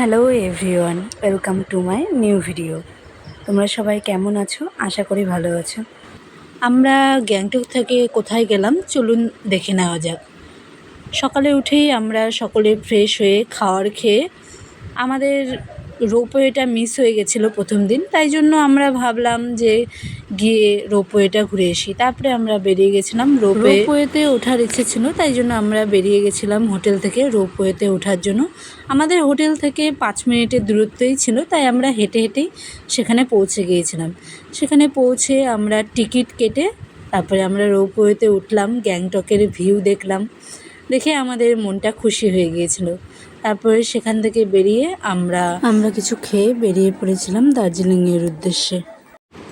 Hello everyone, welcome to my new video. তোমরা সবাই কেমন আছো? আশা করি ভালো আছো। আমরা গ্যাংটক থেকে কোথায় গেলাম চলুন দেখে নেওয়া যাক। সকালে উঠেই আমরা সকলে ফ্রেশ হয়ে খাওয়ার খেয়ে আমাদের রোপওয়েটা মিস হয়ে গেছিল প্রথম দিন, তাই জন্য আমরা ভাবলাম যে গিয়ে রোপওয়েটা ঘুরে আসি। তারপরে আমরা বেরিয়ে গেছিলাম রোপওয়ে রোপওয়েতে ওঠার ইচ্ছে ছিল, তাই জন্য আমরা বেরিয়ে গেছিলাম হোটেল থেকে রোপওয়েতে ওঠার জন্য। আমাদের হোটেল থেকে পাঁচ মিনিটের দূরত্বই ছিল, তাই আমরা হেঁটে হেঁটেই সেখানে পৌঁছে গিয়েছিলাম। সেখানে পৌঁছে আমরা টিকিট কেটে তারপরে আমরা রোপওয়েতে উঠলাম, গ্যাংটকের ভিউ দেখলাম। দেখে আমাদের মনটা খুশি হয়ে গিয়েছিল। তারপরে সেখান থেকে বেরিয়ে আমরা আমরা কিছু খেয়ে বেরিয়ে পড়েছিলাম দার্জিলিংয়ের উদ্দেশ্যে।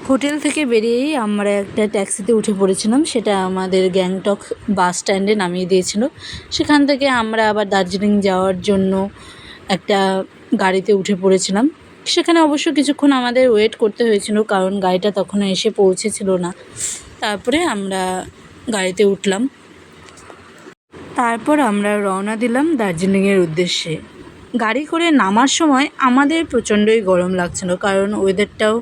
হোটেল থেকে বেরিয়েই আমরা একটা ট্যাক্সিতে উঠে পড়েছিলাম সেটা আমাদের গ্যাংটক বাস স্ট্যান্ডে নামিয়ে দিয়েছিল। সেখান থেকে আমরা আবার দার্জিলিং যাওয়ার জন্য একটা গাড়িতে উঠে পড়েছিলাম। সেখানে অবশ্য কিছুক্ষণ আমাদের ওয়েট করতে হয়েছিল কারণ গাড়িটা তখনও এসে পৌঁছেছিল না। তারপরে আমরা গাড়িতে উঠলাম। তারপর আমরা রওনা দিলাম দার্জিলিংয়ের উদ্দেশ্যে। গাড়ি করে নামার সময় আমাদের প্রচণ্ডই গরম লাগছিল, কারণ ওয়েদারটাও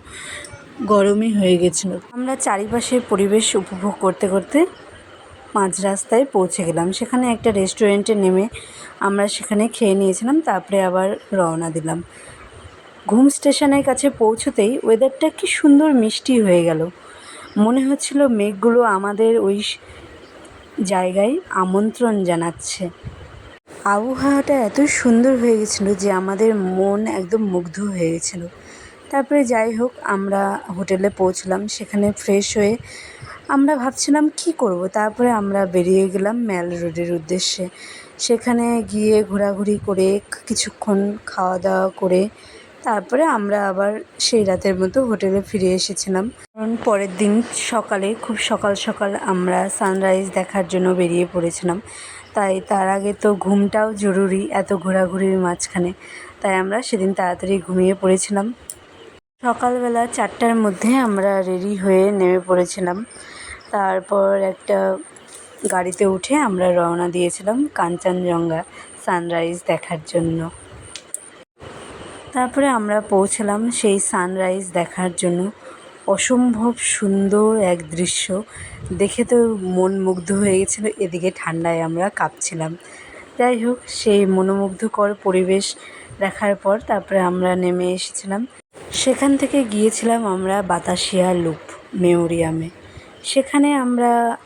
গরমই হয়ে গেছিল। আমরা চারিপাশের পরিবেশ উপভোগ করতে করতে মাঝ রাস্তায় পৌঁছে গেলাম। সেখানে একটা রেস্টুরেন্টে নেমে আমরা সেখানে খেয়ে নিয়েছিলাম, তারপরে আবার রওনা দিলাম। ঘুম স্টেশনের কাছে পৌঁছতেই ওয়েদারটা কি সুন্দর মিষ্টি হয়ে গেল। মনে হচ্ছিল মেঘগুলো আমাদের ওই জায়গায় আমন্ত্রণ জানাচ্ছে। আবহাওয়াটা এত সুন্দর হয়ে গেছিল যে আমাদের মন একদম মুগ্ধ হয়ে গেছিল। তারপরে যাই হোক, আমরা হোটেলে পৌঁছলাম, সেখানে ফ্রেশ হয়ে আমরা ভাবছিলাম কি করব। তারপরে আমরা বেরিয়ে গেলাম ম্যাল রোডের উদ্দেশ্যে। সেখানে গিয়ে ঘোরাঘুরি করে, কিছুক্ষণ খাওয়া দাওয়া করে তারপরে আমরা আবার সেই রাতের মতো হোটেলে ফিরে এসেছিলাম। কারণ পরের দিন সকালে, খুব সকাল সকাল আমরা সানরাইজ দেখার জন্য বেরিয়ে পড়েছিলাম। তাই তার আগে তো ঘুমটাও জরুরি এত ঘোরাঘুরির মাঝখানে। তাই আমরা সেদিন তাড়াতাড়ি ঘুমিয়ে পড়েছিলাম। সকালবেলা চারটার মধ্যে আমরা রেডি হয়ে নেমে পড়েছিলাম। তারপর একটা গাড়িতে উঠে আমরা রওনা দিয়েছিলাম কাঞ্চনজঙ্ঘা সানরাইজ দেখার জন্য। তারপরে আমরা পৌঁছলাম সেই সানরাইজ দেখার জন্য। অসম্ভব সুন্দর এক দৃশ্য। দেখে তো মন মুগ্ধ হয়ে গেছিল, এদিকে ঠান্ডায় আমরা কাঁপছিলাম। যাই হোক, সেই মনোমুগ্ধকর পরিবেশ দেখার পর তারপরে আমরা নেমে এসেছিলাম। সেখান থেকে গিয়েছিলাম আমরা বাতাসিয়া লুপ মেমোরিয়ামে। সেখানে আমরা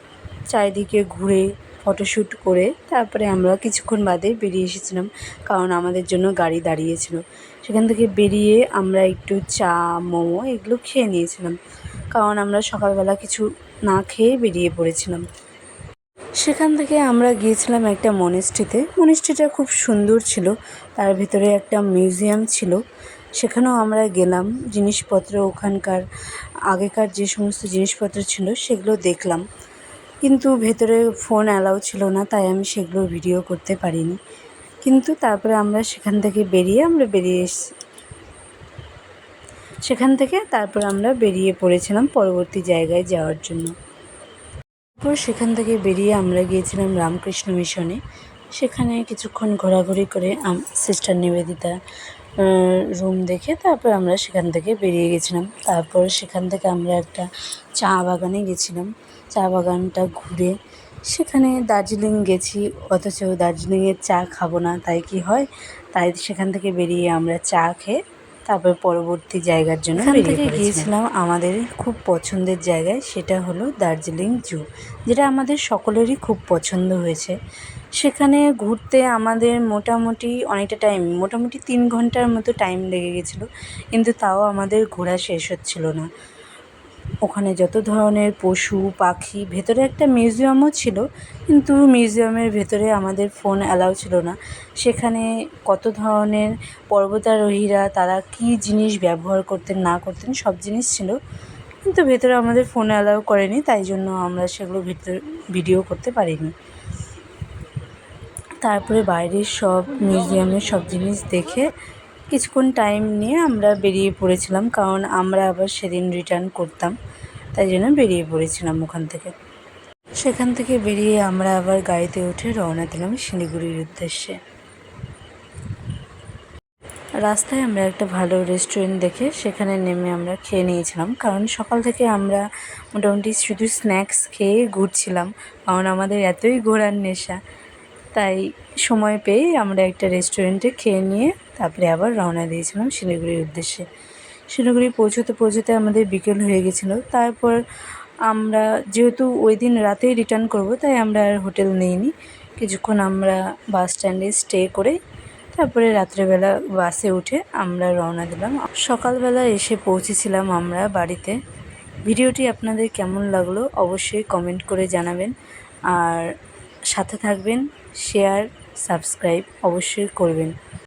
চারিদিকে ঘুরে ফটোশ্যুট করে তারপরে আমরা কিছুক্ষণ বাদে বেরিয়ে এসেছিলাম কারণ আমাদের জন্য গাড়ি দাঁড়িয়েছিল। সেখান থেকে বেরিয়ে আমরা একটু চা, মোমো এগুলো খেয়ে নিয়েছিলাম কারণ আমরা সকালবেলা কিছু না খেয়ে বেরিয়ে পড়েছিলাম। সেখান থেকে আমরা গিয়েছিলাম একটা মনেস্ট্রিতে মনেস্ট্রিটা খুব সুন্দর ছিল, তার ভিতরে একটা মিউজিয়াম ছিল। সেখানেও আমরা গেলাম, জিনিসপত্র ওখানকার আগেকার যে সমস্ত জিনিসপত্র ছিল সেগুলো দেখলাম। কিন্তু ভেতরে ফোন অ্যালাউ ছিল না, তাই আমি সেগুলো ভিডিও করতে পারিনি। কিন্তু তারপরে আমরা সেখান থেকে বেরিয়ে আমরা বেরিয়ে এসেছি সেখান থেকে তারপর আমরা বেরিয়ে পড়েছিলাম পরবর্তী জায়গায় যাওয়ার জন্য। তারপর সেখান থেকে বেরিয়ে আমরা গিয়েছিলাম রামকৃষ্ণ মিশনে। সেখানে কিছুক্ষণ ঘোরাঘুরি করে সিস্টার নিবেদিতা রুম দেখে তারপর আমরা সেখান থেকে বেরিয়ে গেছিলাম। তারপর সেখান থেকে আমরা একটা চা বাগানে গেছিলাম। চা বাগানটা ঘুরে সেখানে দার্জিলিং গেছি অথচ দার্জিলিংয়ের চা খাব না তাই কি হয়? তাই সেখান থেকে বেরিয়ে আমরা চা খেয়ে তারপর পরবর্তী জায়গার জন্য থেকে গিয়েছিলাম আমাদের খুব পছন্দের জায়গায় সেটা হলো দার্জিলিং জু যেটা আমাদের সকলেরই খুব পছন্দ হয়েছে। সেখানে ঘুরতে আমাদের মোটামুটি অনেকটা টাইম মোটামুটি তিন ঘণ্টার মতো টাইম লেগে গেছিল কিন্তু তাও আমাদের ঘোরা শেষ হচ্ছিল না। ওখানে যত ধরনের পশু, পাখি, ভেতরে একটা মিউজিয়ামও ছিল, কিন্তু মিউজিয়ামের ভেতরে আমাদের ফোন অ্যালাউ ছিল না। সেখানে কত ধরনের পর্বতারোহীরা, তারা কী জিনিস ব্যবহার করতেন, না করতেন, সব জিনিস ছিল। কিন্তু ভেতরে আমাদের ফোন অ্যালাউ করেনি, তাই জন্য আমরা সেগুলো ভিতর ভিডিও করতে পারিনি। তারপরে বাইরের সব মিউজিয়ামের সব জিনিস দেখে কিছুক্ষণ টাইম নিয়ে আমরা বেরিয়ে পড়েছিলাম, কারণ আমরা আবার সেদিন রিটার্ন করতাম, তাই জন্য বেরিয়ে পড়েছিলাম ওখান থেকে। সেখান থেকে বেরিয়ে আমরা আবার গাড়িতে উঠে রওনা দিলাম শিলিগুড়ির উদ্দেশ্যে। রাস্তায় আমরা একটা ভালো রেস্টুরেন্ট দেখে সেখানে নেমে আমরা খেয়ে নিয়েছিলাম, কারণ সকাল থেকে আমরা মোটামুটি শুধু স্ন্যাক্স খেয়ে ঘুরছিলাম, কারণ আমাদের এতই ঘোরার নেশা। তাই সময় পেয়েই আমরা একটা রেস্টুরেন্টে খেয়ে নিয়ে তারপরে আবার রওনা দিয়েছিলাম শিলিগুড়ির উদ্দেশ্যে। শিলিগুড়ি পৌঁছোতে পৌঁছোতে আমাদের বিকেল হয়ে গেছিল। তারপর আমরা যেহেতু ওই দিন রাতেই রিটার্ন করব, তাই আমরা আর হোটেল নিইনি। কিছুক্ষণ আমরা বাস স্ট্যান্ডে স্টে করে তারপরে রাত্রেবেলা বাসে উঠে আমরা রওনা দিলাম। সকালবেলা এসে পৌঁছেছিলাম আমরা বাড়িতে। ভিডিওটি আপনাদের কেমন লাগল অবশ্যই কমেন্ট করে জানাবেন। আর সাথে থাকবেন শেয়ার সাবস্ক্রাইব অবশ্যই করবেন।